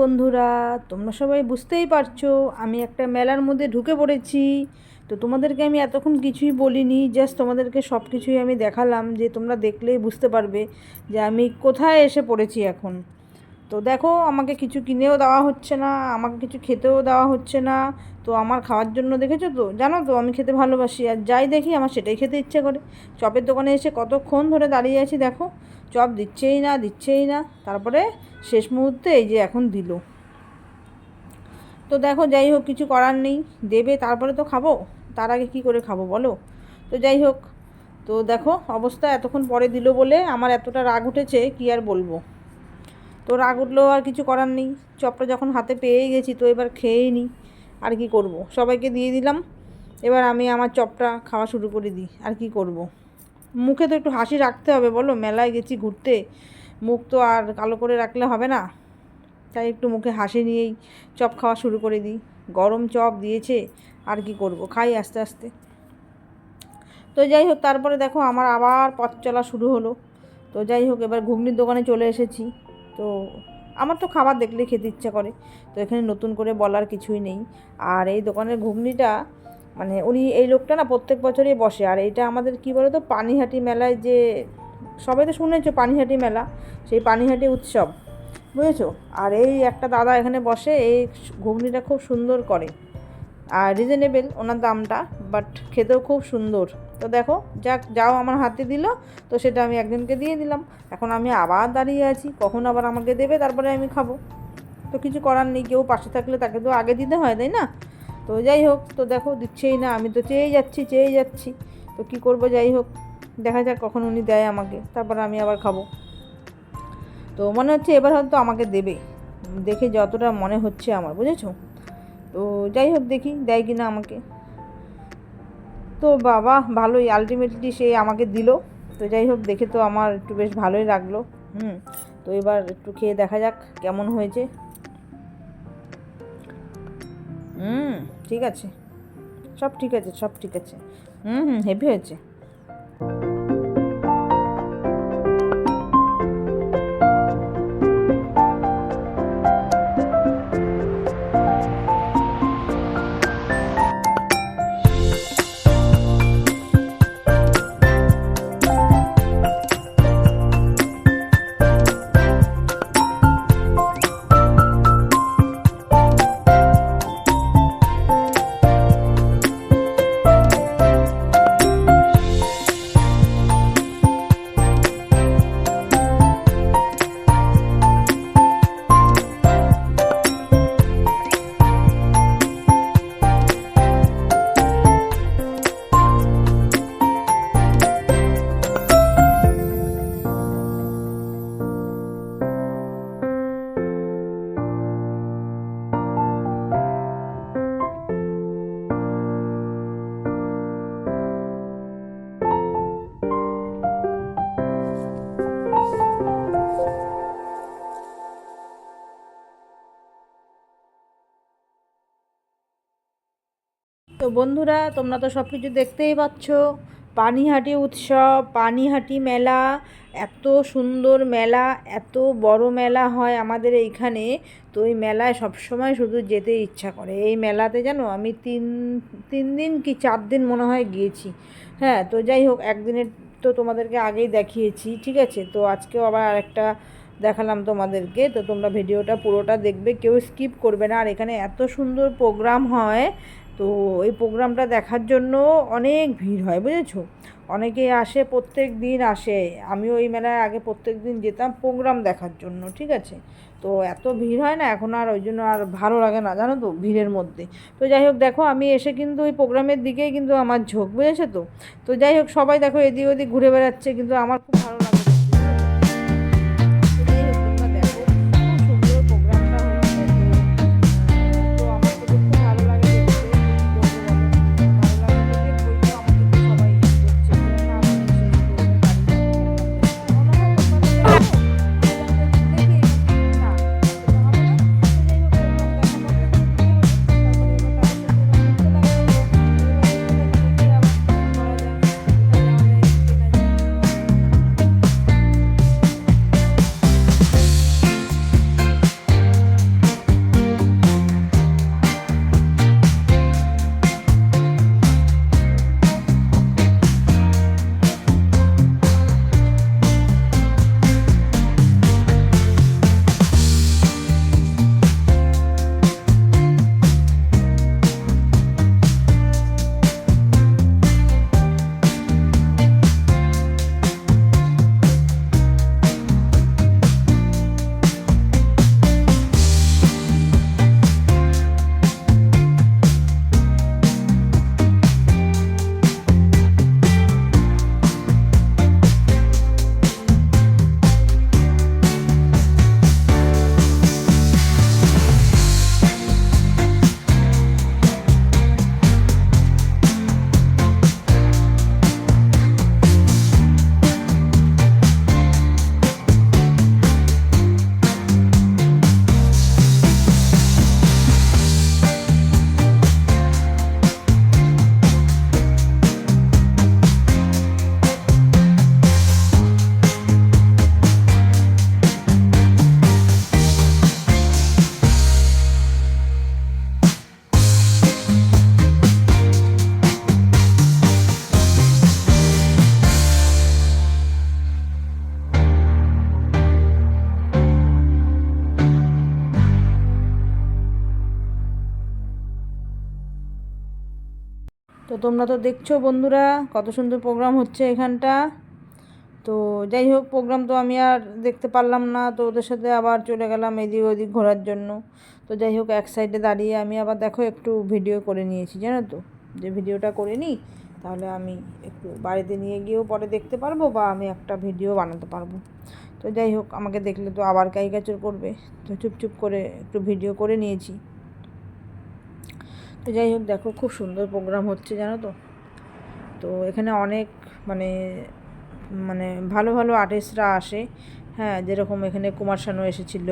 বন্ধুরা। তোমরা সবাই বুঝতেই পারছ, আমি একটা মেলার মধ্যে ঢুকে পড়েছি। তো তোমাদেরকে আমি এতক্ষণ কিছুই বলিনি জাস্ট তোমাদেরকে সব কিছুই আমি দেখালাম, যে তোমরা দেখলেই বুঝতে পারবে যে আমি কোথায় এসে পড়েছি এখন। তো দেখো, আমাকে কিছু কিনেও দেওয়া হচ্ছে না, আমাকে কিছু খেতেও দেওয়া হচ্ছে না। তো আমার খাওয়ার জন্য দেখেছ তো? জানো তো, আমি খেতে ভালোবাসি। আর যাই দেখি, আমার সেটাই খেতে ইচ্ছে করে। চপের দোকানে এসে কতক্ষণ ধরে দাঁড়িয়ে আছি দেখো। চপ দিচ্ছেই না দিচ্ছেই না। তারপরে শেষ মুহূর্তে এই যে এখন দিল। তো দেখো, যাই হোক, কিছু করার নেই। দেবে, তারপরে তো খাব। তার আগে কি করে খাব বলো? তো যাই হোক, তো দেখো, অবস্থা এতক্ষণ পরে দিল বলে আমার এতটা রাগ উঠেছে, কি আর বলব? তো রাগ উঠলেও আর কিছু করার নেই। চপটা যখন হাতে পেয়েই গেছি তো এবার খেয়েই নিই আর কি করব? সবাইকে দিয়ে দিলাম। এবার আমি আমার চপটা খাওয়া শুরু করে দিই। আর কি করব। মুখে তো একটু হাসি রাখতে হবে, বলো? মেলায় গেছি ঘুরতে। মুখ তো আর কালো করে রাখলে হবে না। তাই একটু মুখে হাসি নিয়েই চপ খাওয়া শুরু করে দিই। গরম চপ দিয়েছে। আর কি করব? খাই আস্তে আস্তে। তো যাই হোক, তারপরে দেখো আমার আবার পথ চলা শুরু হলো। তো যাই হোক, এবার ঘুগনির দোকানে চলে এসেছি। তো আমার তো খাবার দেখলে খেতে ইচ্ছা করে। তো এখানে নতুন করে বলার কিছুই নেই। আর এই দোকানের ঘুগনিটা মানে উনি, এই লোকটা না প্রত্যেক বছরই বসে। আর এটা আমাদের কী বলো তো পানিহাটি মেলায় যে, সবাই তো শুনেছো পানিহাটি মেলা? সেই পানিহাটি উৎসব, বুঝেছ? আর এই একটা দাদা এখানে বসে, এই ঘুগনিটা খুব সুন্দর করে। আর রিজনেবল ওনার দামটা বাট খেতেও খুব সুন্দর। তো দেখো, যাক, যাও আমার হাতে দিল, তো সেটা আমি একজনকে দিয়ে দিলাম। এখন আমি আবার দাঁড়িয়ে আছি, কখন আবার আমাকে দেবে, তারপরে আমি খাব। তো কিছু করার নেই, কেউ পাশে থাকলে তাকে তো আগে দিতে হয়, তাই না? তো যাই হোক, তো দেখো, দিচ্ছেই না, আমি তো চেয়েই যাচ্ছি চেয়েই যাচ্ছি। তো কি করব, যাই হোক, দেখা যাক কখন উনি দেয় আমাকে, তারপরে আমি আবার খাব। তো মনে হচ্ছে এবার হয়তো আমাকে দেবে। দেখে যতটা মনে হচ্ছে আমার, বুঝেছ? তো যাই হোক, দেখি দেয় কি না আমাকে। তো বাবা, ভালোই। আলটিমেটলি সে আমাকে দিল। তো যাই হোক, দেখে তো আমার একটু বেশ ভালোই লাগল। হুম, তো এবার একটু খেয়ে দেখা যাক কেমন হয়েছে। হুম, ঠিক আছে। সব ঠিক আছে, সব ঠিক আছে। হুম হুম হেভি হয়েছে। তো বন্ধুরা, তোমরা তো সব কিছু দেখতেই পাচ্ছ। পানিহাটি উৎসব, পানিহাটি মেলা, এত সুন্দর মেলা, এত বড় মেলা হয় আমাদের এইখানে। তো এই মেলায় সবসময় শুধু যেতে ইচ্ছা করে। এই মেলাতে জানো, আমি তিন তিন দিন কি চার দিন মনে হয় গিয়েছি। হ্যাঁ তো যাই হোক, একদিনের তো তোমাদেরকে আগেই দেখিয়েছি, ঠিক আছে? তো আজকেও আবার আরেকটা দেখালাম তোমাদেরকে। তো তোমরা ভিডিওটা পুরোটা দেখবে, কেউ স্কিপ করবে না। আর এখানে এত সুন্দর প্রোগ্রাম হয় তো এই প্রোগ্রামটা দেখার জন্য অনেক ভিড় হয়, বুঝেছ? অনেকে আসে, প্রত্যেক দিন আসে। আমিও ওই মেলায় আগে প্রত্যেক দিন যেতাম প্রোগ্রাম দেখার জন্য, ঠিক আছে? তো এত ভিড় হয় না, এখন আর ওই জন্য আর ভালো লাগে না, জানো তো, ভিড়ের মধ্যে। তো যাই হোক, দেখো, আমি এসে কিন্তু ওই প্রোগ্রামের দিকেই কিন্তু আমার ঝোঁক, বুঝেছ তো? তো যাই হোক, সবাই দেখো, এদিক ওদিক ঘুরে বেড়াচ্ছে, কিন্তু আমার খুব ভালো তো তোমরা তো দেখছ বন্ধুরা, কত সুন্দর প্রোগ্রাম হচ্ছে এখানটা। তো যাই হোক প্রোগ্রাম তো আমি আর দেখতে পারলাম না, তো ওদের সাথে আবার চলে গেলাম এদিক ওদিক ঘোরার জন্য। তো যাই হোক, এক সাইডে দাঁড়িয়ে আমি আবার দেখো একটু ভিডিও করে নিয়েছি, জানো তো? যে ভিডিওটা করে নিই, তাহলে আমি একটু বাড়িতে নিয়ে গিয়েও পরে দেখতে পারব বা আমি একটা ভিডিও বানাতে পারব। তো যাই হোক, আমাকে দেখলে তো আবার কাইকাচর করবে। তো চুপচুপ করে একটু ভিডিও করে নিয়েছি। তো যাই হোক, দেখো খুব সুন্দর প্রোগ্রাম হচ্ছে, জানো তো? তো এখানে অনেক মানে মানে ভালো ভালো আর্টিস্টরা আসে। হ্যাঁ যেরকম এখানে কুমার শানু এসেছিল,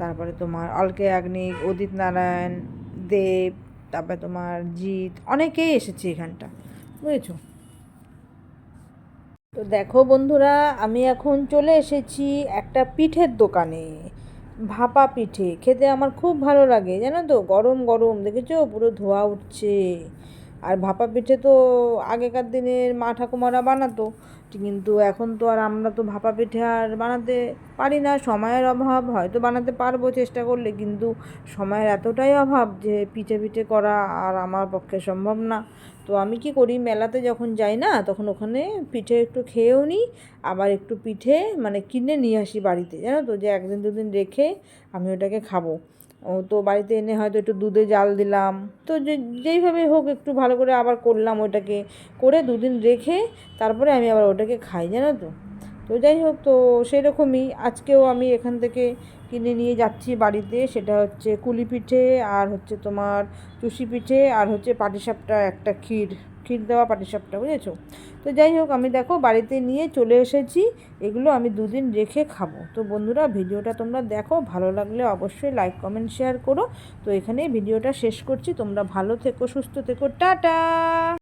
তারপরে তোমার অলকে আগ্নিক উদিত নারায়ণ, দেব, তারপরে তোমার জিৎ, অনেকেই এসেছে এখানটা, বুঝেছ? তো দেখো বন্ধুরা, আমি এখন চলে এসেছি একটা পিঠের দোকানে। ভাপা পিঠে, খেতে আমার খুব ভালো লাগে, জানো তো? গরম গরম, দেখেছ? পুরো ধোয়া উঠছে। আর ভাপা পিঠে তো আগেকার দিনের মা ঠাকুমারা বানাতো, কিন্তু এখন তো আর আমরা তো ভাপা পিঠে আর বানাতে পারি না। সময়ের অভাব, হয়তো বানাতে পারব চেষ্টা করলে, কিন্তু সময়ের এতটাই অভাব যে পিঠে পিঠে করা আর আমার পক্ষে সম্ভব না। তো আমি কি করি, মেলাতে যখন যাই না, তখন ওখানে পিঠে একটু খেয়েও নিই, আবার একটু পিঠে মানে কিনে নিয়ে আসি বাড়িতে, জানো তো? যে একদিন দুদিন রেখে আমি ওটাকে খাব। ও তো বাড়িতে এনে হয়তো একটু দুধে জাল দিলাম। তো যে যেইভাবে হোক একটু ভালো করে আবার করলাম ওটাকে করে দুদিন রেখে তারপরে আমি আবার ওটাকে খাই, জানো তো? তো যাই হোক, তো সেই রকমই আজকেও আমি এখান থেকে কিনে নিয়ে যাচ্ছি বাড়িতে। সেটা হচ্ছে কুলি পিঠে, আর হচ্ছে তোমার চুষি পিঠে, আর হচ্ছে পাটিসাপটা, একটা ক্ষীর। ক্ষীর দেওয়া পাটিসাপটা, বুঝেছ? তো যাই হোক, আমি দেখো বাড়িতে নিয়ে চলে এসেছি। এগুলো আমি দুদিন রেখে খাব। তো বন্ধুরা, ভিডিওটা তোমরা দেখো, ভালো লাগলে অবশ্যই লাইক কমেন্ট শেয়ার করো। তো এখানেই ভিডিওটা শেষ করছি। তোমরা ভালো থেকো, সুস্থ থেকো, টাটা!